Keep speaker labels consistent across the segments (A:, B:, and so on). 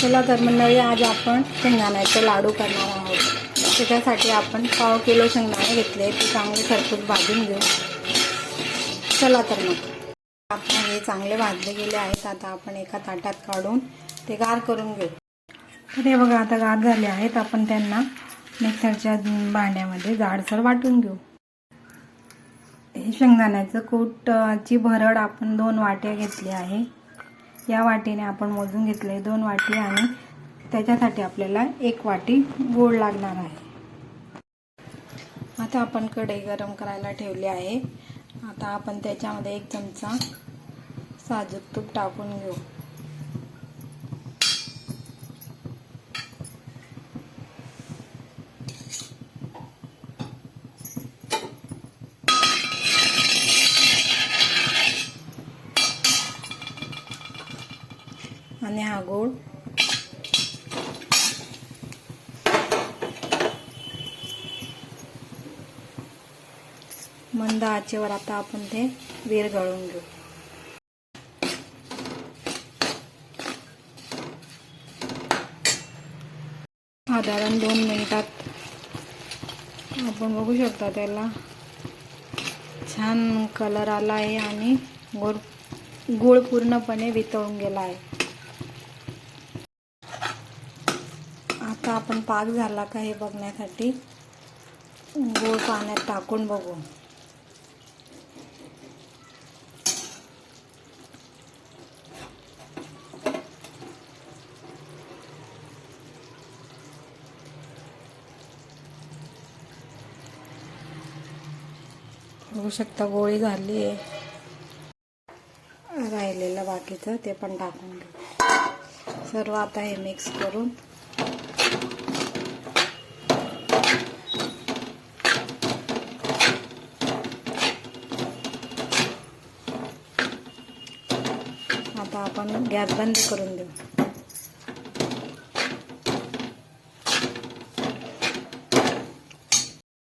A: चला तर मंडळी आज आपण शेंगदाण्याचे लाडू करणार आहोत. त्याच्यासाठी आपण पाव किलो शेंगदाणे घेतले ते चांगले खरपूस भाजून घेऊ. चला तर मग. आपण हे चांगले भाजले गेले आहेत आता आपण एका ताटात काढून ते गार करून घेऊ. तर हे बघा आता गार झाले आहेत आपण त्यांना मिक्सरच्या भांड्यामध्ये जाडसर वाटून घेऊ. हे शेंगदाण्याचं कूटची भरड आपण दोन वाट्या घेतली आहे या वाटीने आपण मोजून घेतले दोन वाटी आणि त्याच्यासाठी आपल्याला एक वाटी गोड लागणार आहे. आता आपण कढई गरम करायला ठेवली आहे. आता आपण त्याच्यामध्ये एक चमचा साजूक तूप टाकून घेऊ. आणि हा गोड. मंद आचेवर आता आपण ते विरघळून घेऊ. साधारण दोन मिनिटात आपण बघू शकता त्याला. छान कलर आला आहे आणि गोड गुळ पूर्णपणे वितळून गेला आहे का आपण पाक झाला का हे बघण्यासाठी गोड पाण्यात टाकून बघू. बघू शकता गोळी झाली आहे. राहिलेलं बाकीचं ते पण टाकून घेऊ. सर्व आता हे मिक्स करून आता आपण गॅस बंद करून देऊ.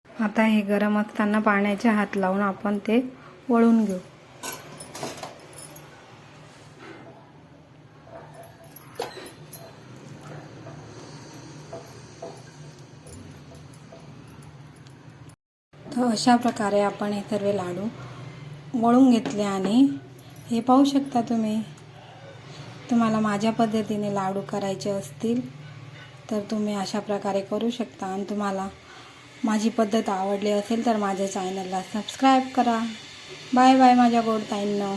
A: आता हे गरम असताना पाण्याचे हात लावून आपण ते वळून घेऊ. तर अशा प्रकारे आपण हे सर्व लाडू वळून घेतले आणि हे पाहू शकता तुम्ही. तुम्हाला माझ्या पद्धतीने लाडू करायचे असतील तर तुम्ही अशा प्रकारे करू शकता. आणि तुम्हाला माझी पद्धत आवडली असेल तर माझ्या चॅनलला सबस्क्राईब करा. बाय बाय माझ्या गोडताईंनं